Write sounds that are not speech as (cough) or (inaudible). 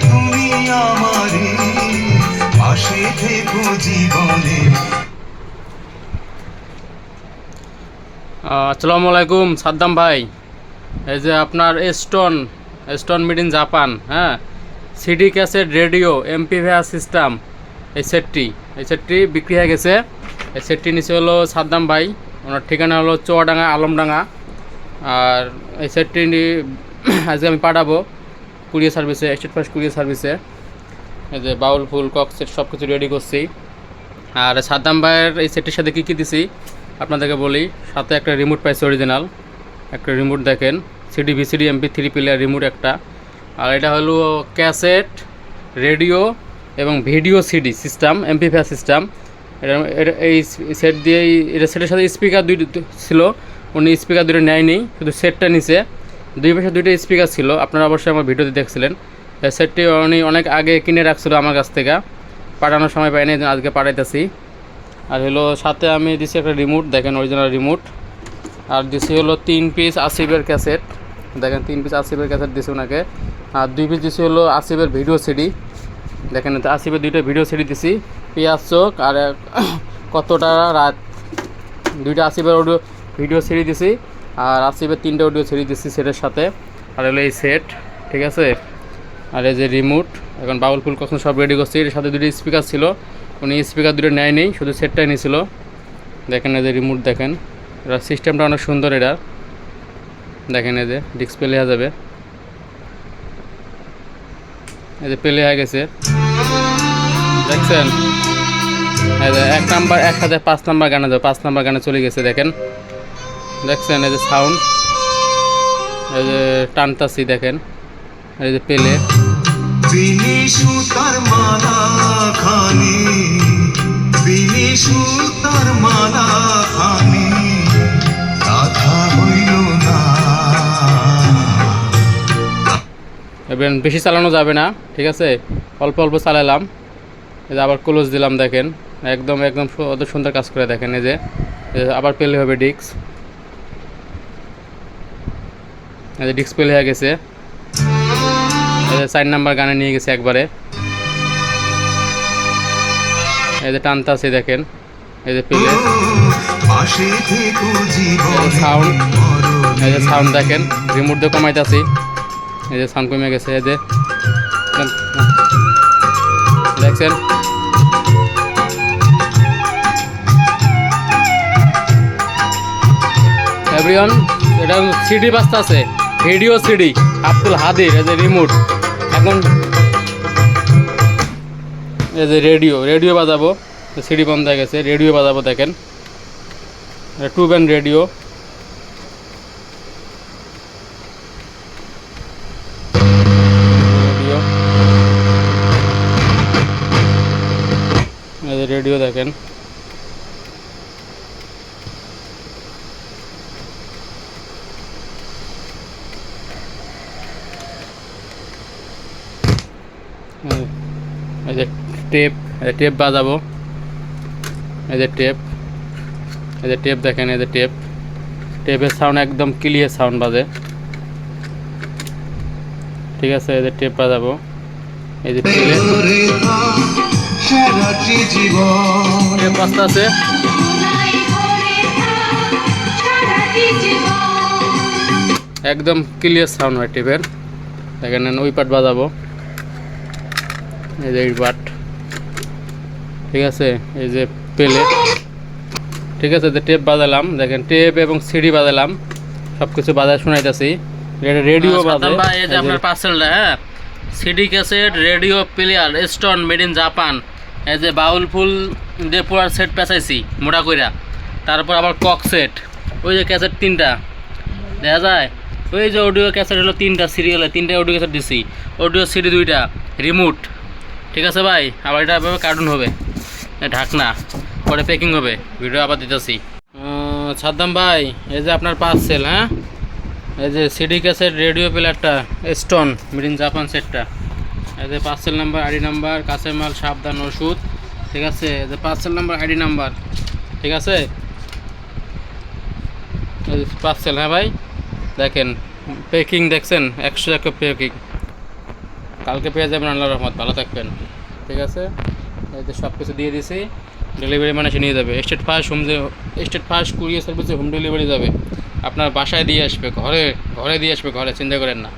তুমি আমারে পাশে থেকো জীবনে। আসসালামু আলাইকুম সাদ্দাম ভাই। এই যে আপনার stone stone made in Japan হ্যাঁ? সিডি ক্যাসেট রেডিও এমপি ভেয়া সিস্টেম এই সেটটি এই সেটটি বিক্রি হয়ে গেছে। এই সেটটি নিচে হলো সাদ্দাম ভাই, ওনার ঠিকানা হলো চুয়াডাঙ্গা, আলমডাঙ্গা। আর এই সেটটি (coughs) আজকে আমি পাঠাবো কুরিয়ার সার্ভিসে স্টেট ফার্স্ট কুরিয়ার সার্ভিসে। এই যে বাউল, ফুল, কক সেট সব কিছু রেডি করছি। আর সাদ্দাম ভাইয়ের এই সেটটির সাথে কী কী দিছি? আপনাদেরকে বলি, সাথে একটা রিমোট পাইছে অরিজিনাল একটা রিমোট দেখেন CD VCD MP three player remote একটা। আর এটা হলো ক্যাসেট রেডিও এবং video CD system MP player system এটা এই সেট দিয়েই, এটা সেটের সাথে স্পিকার দুই ছিল, উনি স্পিকার দুটো নেয়নি, শুধু সেটটা নিচে দুই পাশে দুইটা স্পিকার ছিল, আপনারা অবশ্যই আমার ভিডিওতে দেখছিলেন। সেটটি উনি অনেক আগে কিনে রাখছিল আমার কাছ থেকে। পাঠানোর সময় পাইনি, আজকে পাঠাইতেছি। আর হলো সাথে আমি দিছি একটা রিমোট দেখেন অরিজিনাল রিমোট আর দিছি হলো তিন পিস আসিবের ক্যাসেট দেখেন তিন পিস আসিবের ক্যাসেট দিছি ওনাকে। আর দুই পিস দিছি হলো আসিবের ভিডিও সিডি দেখেন এতে আসিবের দুইটা ভিডিও সিডি দিছি। পেঁয়াজ চোখ আর (coughs) কতটা রাত। দুইটা আসিবের অডিও ভিডিও সিডি দিছি। আর আসিবের তিনটা অডিও সিডি দিছি সেটের সাথে। আর হলো এই সেট ঠিক আছে? আর এই যে রিমোট এখন বাউল ফুল কখন সব রেডি করছি। এর সাথে দুটো স্পিকার ছিল। উনি স্পিকার দুটো নেয় নেই, শুধু সেটটাই নিয়েছিল দেখেন এদের রিমোট দেখেন। এটা সিস্টেমটা অনেক সুন্দর এটা। দেখেন যে ডিসপ্লে হয়ে যাবে। যে প্লে হয়ে গেছে। দেখছেন? এক নাম্বার এক হাজার পাঁচ নাম্বার গানে যাবে, পাঁচ নাম্বার গানে চলে গেছে, দেখেন। দেখছেন যে সাউন্ড এই যে টানতাছি, দেখেন। এই যে পেলে বিনি সুতার মালা খানি সুতার মালা খানি কথা হইল না। বেশি চালানো যাবে না, ঠিক আছে? অল্প অল্প চালালাম। এই যে আবার ক্লোজ দিলাম, দেখেন। একদম একদম অত সুন্দর কাজ করে দেখেন, এই যে। আবার পেলে হবে ডিস্ক এই যে ডিস্ক পেলে হয়ে গেছে। চার নাম্বার গানে নিয়ে গেছে একবারে। এই যে টানতে আছে দেখেন এই যে পেলে। sound, এই যে সাউন্ড দেখেন রিমোট দিয়ে কমাইতেছি। এই যে সাউন্ড কমে গেছে এই যে। দেখছেন? এভরিওয়ান এটা সিডি বাস্তা আছে ভিডিও সিডি আব্দুল হাদির, এই যে রিমোট। এখন এই যে রেডিও রেডিও বাজাবো। সিডি বন্ধ হয়ে গেছে, রেডিও বাজাবো দেখেন। Two band radio. রেডিও দেখেন। এই- যে টেপ এই যে টেপ বাজাবো। এই যে টেপ এই যে টেপ দেখেন, এই যে টেপ টেপের সাউন্ড একদম ক্লিয়ার সাউন্ড বাজে। ঠিক আছে, এই যে টেপ বাজাবো। এই যে টেপ বাজতে আছে। একদম ক্লিয়ার সাউন্ড হয় টেপের দেখেন, ওই পার্ট বাজাবো। এই যে বাট। ঠিক আছে? এই যে পেলে। ঠিক আছে যে টেপ বাজালাম দেখেন টেপ এবং সিডি বাজালাম সব কিছু বাজায় শোনাইতেছি। রেডিও বাজে। এই যে আপনার পার্সেলটা হ্যাঁ? CD cassette radio player stone made in Japan এই যে বাউল ফুল দিয়ে পুরার সেট পেঁচাইছি মোটা কইরা। তারপর আবার কক সেট ওই যে ক্যাসেট তিনটা। দেখা যায়? ওই যে অডিও ক্যাসেট হলো তিনটা সিরিয়ালে তিনটা অডিও ক্যাসেট দিছি। অডিও সিডি দুইটা। রিমোট ঠিক আছে ভাই, আবার এটা এভাবে কার্টুন হবে। ঢাকনা, পরে প্যাকিং হবে। ভিডিও আবার দিতেছি। সাদ্দাম ভাই, এই যে আপনার পার্সেল হ্যাঁ? এই যে সিডি ক্যাসেট রেডিও প্লেয়ারটা স্টোন মেড ইন জাপান সেটটা এই যে পার্সেল নাম্বার আইডি নাম্বার কাঁচের মাল, সাবধান, ওষুধ। ঠিক আছে? এই যে পার্সেল নাম্বার আইডি নাম্বার ঠিক আছে? পার্সেল হ্যাঁ ভাই? দেখেন প্যাকিং দেখছেন? একশো একশো প্যাকিং কালকে পেয়ে যাবেন আল্লাহ রহমত, ভালো থাকবেন। ঠিক আছে? যে সব কিছু দিয়ে দিছি ডেলিভারি মানে এসে নিয়ে যাবে। State first home state first courier সার্ভিসে হোম ডেলিভারি যাবে। আপনার বাসায় দিয়ে আসবে, ঘরে ঘরে দিয়ে আসবে, ঘরে, চিন্তা করেন না।